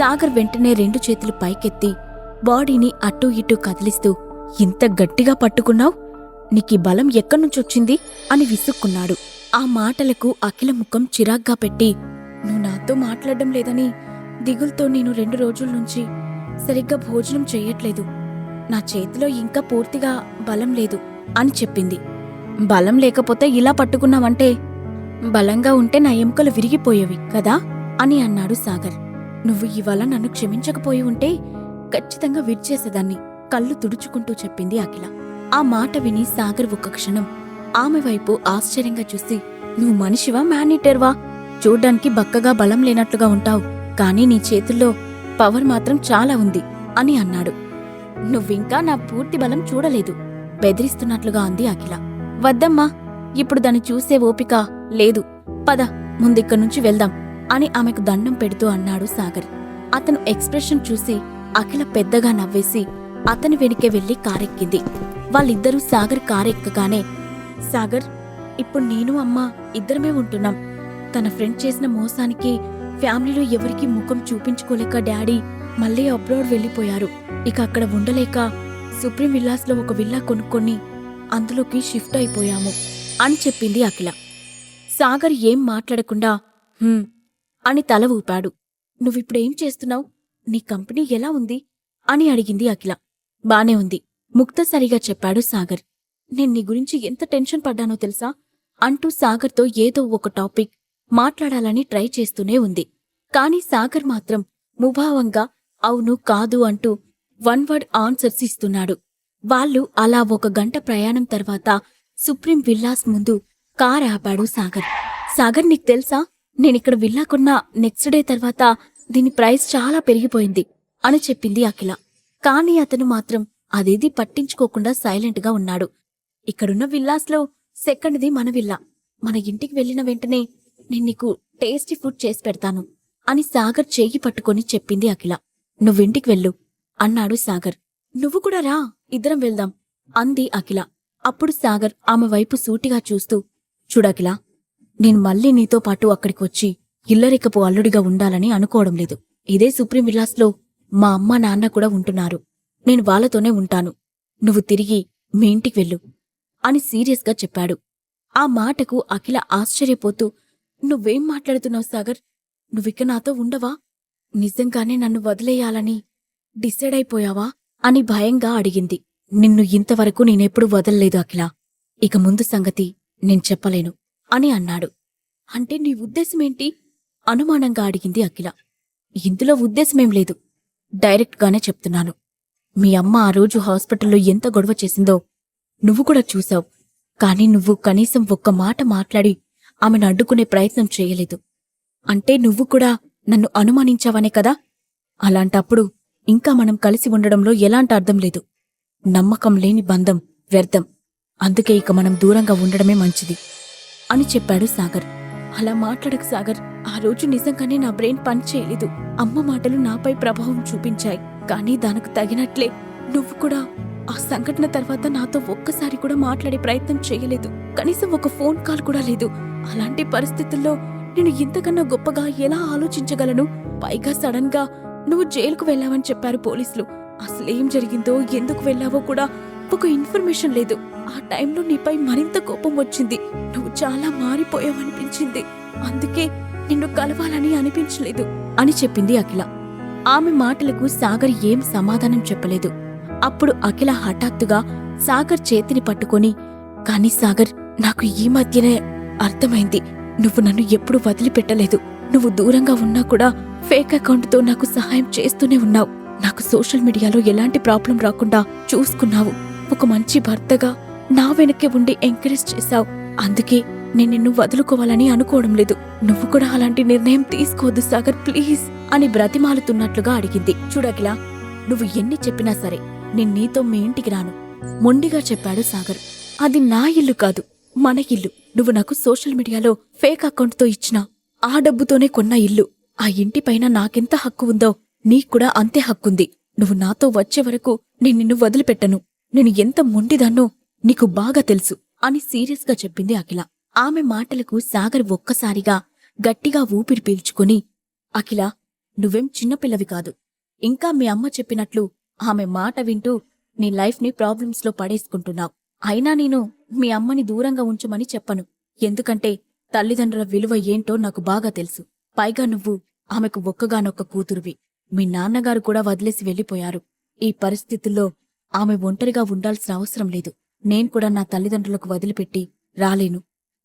సాగర్ వెంటనే రెండు చేతులు పైకెత్తి బాడీని అటూ ఇటూ కదిలిస్తూ ఇంత గట్టిగా పట్టుకున్నావ్? నీకీ బలం ఎక్కడ్నుంచొచ్చింది? అని విసుక్కున్నాడు. ఆ మాటలకు అఖిల ముఖం చిరాగ్గా పెట్టి నువ్వు నాతో మాట్లాడడం లేదని దిగుల్తో నేను రెండు రోజుల నుంచి సరిగ్గా భోజనం చెయ్యట్లేదు. నా చేతిలో ఇంకా పూర్తిగా బలం లేదు అని చెప్పింది. బలం లేకపోతే ఇలా పట్టుకున్నావంటే బలంగా ఉంటే నా ఎముకలు విరిగిపోయేవి కదా? అని అన్నాడు సాగర్. నువ్వు ఇవాళ నన్ను క్షమించకపోయి ఉంటే ఖచ్చితంగా విడిచేసేదాన్ని కళ్ళు తుడుచుకుంటూ చెప్పింది అఖిల. ఆ మాట విని సాగర్ ఒక్క క్షణం ఆమె వైపు ఆశ్చర్యంగా చూసి నువ్వు మనిషివా మేనీటర్వా చూడ్డానికి బక్కగా బలం లేనట్లుగా ఉంటావు కానీ నీ చేతుల్లో పవర్ మాత్రం చాలా ఉంది అని అన్నాడు. నువ్వింకా నా పూర్తి బలం చూడలేదు బెదిరిస్తున్నట్లుగా అంది అఖిల. వద్దమ్మా ఇప్పుడు దాన్ని చూసే ఓపిక లేదు. పద ముందిక్కడి నుంచి వెళ్దాం. అని ఆమెకు దండం పెడుతూ అన్నాడు సాగర్. అతను ఎక్స్ప్రెషన్ చూసి అఖిల పెద్దగా నవ్వేసి అతని వెనుకే వెళ్ళి కారెక్కింది. వాళ్ళిద్దరూ సాగర్ కారెక్కగానే సాగర్ ఇప్పుడు నేను అమ్మ ఇద్దరమే ఉంటున్నాం. తన ఫ్రెండ్ చేసిన మోసానికి ఫ్యామిలీలో ఎవరికీ ముఖం చూపించుకోలేక డాడీ మళ్ళీ అబ్రాడ్ వెళ్ళిపోయారు. ఇక అక్కడ ఉండలేక సుప్రీం విల్లాస్లో ఒక విల్లా కొనుక్కొని అందులోకి షిఫ్ట్ అయిపోయాము అని చెప్పింది అఖిల. సాగర్ ఏం మాట్లాడకుండా అని తల ఊపాడు. నువ్విప్పుడేం చేస్తున్నావు? నీ కంపెనీ ఎలా ఉంది? అని అడిగింది అఖిల. బానే ఉంది. ముక్తసరిగా చెప్పాడు సాగర్. నేను నీ గురించి ఎంత టెన్షన్ పడ్డానో తెలుసా? అంటూ సాగర్తో ఏదో ఒక టాపిక్ మాట్లాడాలని ట్రై చేస్తూనే ఉంది. కాని సాగర్ మాత్రం ముభావంగా అవును కాదు అంటూ వన్ వర్డ్ ఆన్సర్స్ ఇస్తున్నాడు. వాళ్ళు అలా ఒక గంట ప్రయాణం తర్వాత సుప్రీం విల్లాస్ ముందు కార్ ఆపాడు సాగర్. సాగర్ నీకు తెలుసా? నేనిక్కడ విల్లా కొన్న నెక్స్ట్ డే తర్వాత దీని ప్రైస్ చాలా పెరిగిపోయింది అని చెప్పింది అఖిల. కానీ అతను మాత్రం అదేది పట్టించుకోకుండా సైలెంట్గా ఉన్నాడు. ఇక్కడున్న విల్లాస్లో సెకండ్ది మన విల్లా. మన ఇంటికి వెళ్ళిన వెంటనే నేను నీకు టేస్టీ ఫుడ్ చేసి పెడతాను అని సాగర్ చేయి పట్టుకొని చెప్పింది అఖిల. నువ్వింటికి వెళ్ళు అన్నాడు సాగర్. నువ్వు కూడా రా ఇద్దరం వెళ్దాం అంది అఖిల. అప్పుడు సాగర్ ఆమె వైపు సూటిగా చూస్తూ చూడకిలా నేను మళ్ళీ నీతో పాటు అక్కడికి వచ్చి ఇల్లరికపు అల్లుడిగా ఉండాలని అనుకోవడం లేదు. ఇదే సుప్రీం విలాస్లో మా అమ్మ నాన్న కూడా ఉంటున్నారు. నేను వాళ్ళతోనే ఉంటాను. నువ్వు తిరిగి మీ ఇంటికి వెళ్ళు అని సీరియస్గా చెప్పాడు. ఆ మాటకు అఖిల ఆశ్చర్యపోతూ నువ్వేం మాట్లాడుతున్నావు సాగర్? నువ్విక నాతో ఉండవా? నిజంగానే నన్ను వదిలేయాలని డిసైడ్ అయిపోయావా? అని భయంగా అడిగింది. నిన్ను ఇంతవరకు నేనెప్పుడు వదల్లేదు అఖిల. ఇక ముందు సంగతి నేను చెప్పలేను. అని అన్నాడు. అంటే నీ ఉద్దేశమేంటి? అనుమానంగా అడిగింది అఖిల. ఇందులో ఉద్దేశమేం లేదు. డైరెక్ట్గానే చెప్తున్నాను. మీ అమ్మ ఆ రోజు హాస్పిటల్లో ఎంత గొడవ చేసిందో నువ్వు కూడా చూశావు. కాని నువ్వు కనీసం ఒక్క మాట మాట్లాడి ఆమెను అడ్డుకునే ప్రయత్నం చేయలేదు. అంటే నువ్వు కూడా నన్ను అనుమానించావనే కదా? అలాంటప్పుడు ఇంకా మనం కలిసి ఉండడంలో ఎలాంటి అర్థం లేదు. నమ్మకం లేని బంధం వ్యర్థం. అందుకే ఇక మనం దూరంగా ఉండడమే మంచిది. అని చెప్పాడు సాగర్. అలా మాట్లాడకు సాగర్. ఆ రోజు నిజంగానే నా బ్రెయిన్ పని చేయలేదు. అమ్మ మాటలు నాపై ప్రభావం చూపించాయి. కానీ దానికి తగినట్లే. నువ్వు కూడా ఆ సంఘటన తర్వాత నాతో ఒక్కసారి కూడా మాట్లాడే ప్రయత్నం చేయలేదు. కనీసం ఒక ఫోన్ కాల్ కూడా లేదు. అలాంటి పరిస్థితుల్లో నేను ఇంతకన్నా గొప్పగా ఎలా ఆలోచించగలను? పైగా సడన్గా నువ్వు జైలుకు వెళ్ళావని చెప్పారు పోలీసులు. అసలేం జరిగిందో ఎందుకు వెళ్ళావో కూడా ఒక ఇన్ఫర్మేషన్ లేదు. ఆ టైంలో నీపై మరింత కోపం వచ్చింది. నువ్వు చాలా మారిపోయావనిపించింది. అందుకే నిన్ను కలవాలని అనిపించలేదు అని చెప్పింది అఖిల. ఆమె మాటలకు సాగర్ ఏం సమాధానం చెప్పలేదు. అప్పుడు అఖిల హఠాత్తుగా సాగర్ చేతిని పట్టుకొని కాని సాగర్ నాకు ఈ మధ్యనే అర్థమైంది. నువ్వు నన్ను ఎప్పుడు వదిలిపెట్టలేదు. నువ్వు దూరంగా ఉన్నా కూడా ఫేక్ అకౌంట్తో నాకు సహాయం చేస్తూనే ఉన్నావు. నాకు సోషల్ మీడియాలో ఎలాంటి ప్రాబ్లం రాకుండా చూసుకున్నావు. ఒక మంచి భర్తగా నా వెనక్కి ఉండి ఎంకరేజ్ చేశావు. అందుకే నేను నిన్ను వదులుకోవాలని అనుకోవడం లేదు. నువ్వు కూడా అలాంటి నిర్ణయం తీసుకోవద్దు సాగర్ ప్లీజ్ అని బ్రతిమాలుతున్నట్లుగా అడిగింది. చూడగిలా నువ్వు ఎన్ని చెప్పినా సరే నేను నీతో మీ ఇంటికి రాను. మొండిగా చెప్పాడు సాగర్. అది నా ఇల్లు కాదు మన ఇల్లు. నువ్వు నాకు సోషల్ మీడియాలో ఫేక్ అకౌంట్తో ఇచ్చిన ఆ డబ్బుతోనే కొన్న ఇల్లు. ఆ ఇంటిపైన నాకెంత హక్కు ఉందో నీక్కూడా అంతే హక్కుంది. నువ్వు నాతో వచ్చే వరకు నేను నిన్ను వదిలిపెట్టను. నేను ఎంత మొండిదాన్నో నీకు బాగా తెలుసు అని సీరియస్గా చెప్పింది అఖిల. ఆమె మాటలకు సాగర్ ఒక్కసారిగా గట్టిగా ఊపిరి పీల్చుకుని అఖిల నువ్వేం చిన్నపిల్లవి కాదు. ఇంకా మీ అమ్మ చెప్పినట్లు ఆమె మాట వింటూ నీ లైఫ్ని ప్రాబ్లమ్స్లో పడేసుకుంటున్నావు. అయినా నేను మీ అమ్మని దూరంగా ఉంచమని చెప్పను. ఎందుకంటే తల్లిదండ్రుల విలువ ఏంటో నాకు బాగా తెలుసు. పైగా నువ్వు ఆమెకు ఒక్కగానొక్క కూతురువి. మీ నాన్నగారు కూడా వదిలేసి వెళ్ళిపోయారు. ఈ పరిస్థితుల్లో ఆమె ఒంటరిగా ఉండాల్సిన అవసరం లేదు. నేను కూడా నా తల్లిదండ్రులకు వదిలిపెట్టి రాలేను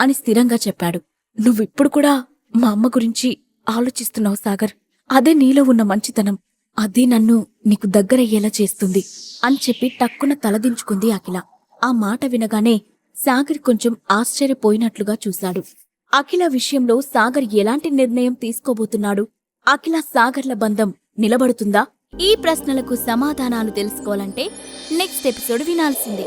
అని స్థిరంగా చెప్పాడు. నువ్విప్పుడు కూడా మా అమ్మ గురించి ఆలోచిస్తున్నావు సాగర్. అదే నీలో ఉన్న మంచితనం. అదే నన్ను నీకు దగ్గరయ్యేలా చేస్తుంది అని చెప్పి టక్కున తలదించుకుంది అఖిల. ఆ మాట వినగానే సాగర్ కొంచెం ఆశ్చర్యపోయినట్లుగా చూశాడు. అఖిల విషయంలో సాగర్ ఎలాంటి నిర్ణయం తీసుకోబోతున్నాడు? అఖిల సాగర్ల బంధం నిలబడుతుందా? ఈ ప్రశ్నలకు సమాధానాలు తెలుసుకోవాలంటే నెక్స్ట్ ఎపిసోడ్ వినాల్సిందే.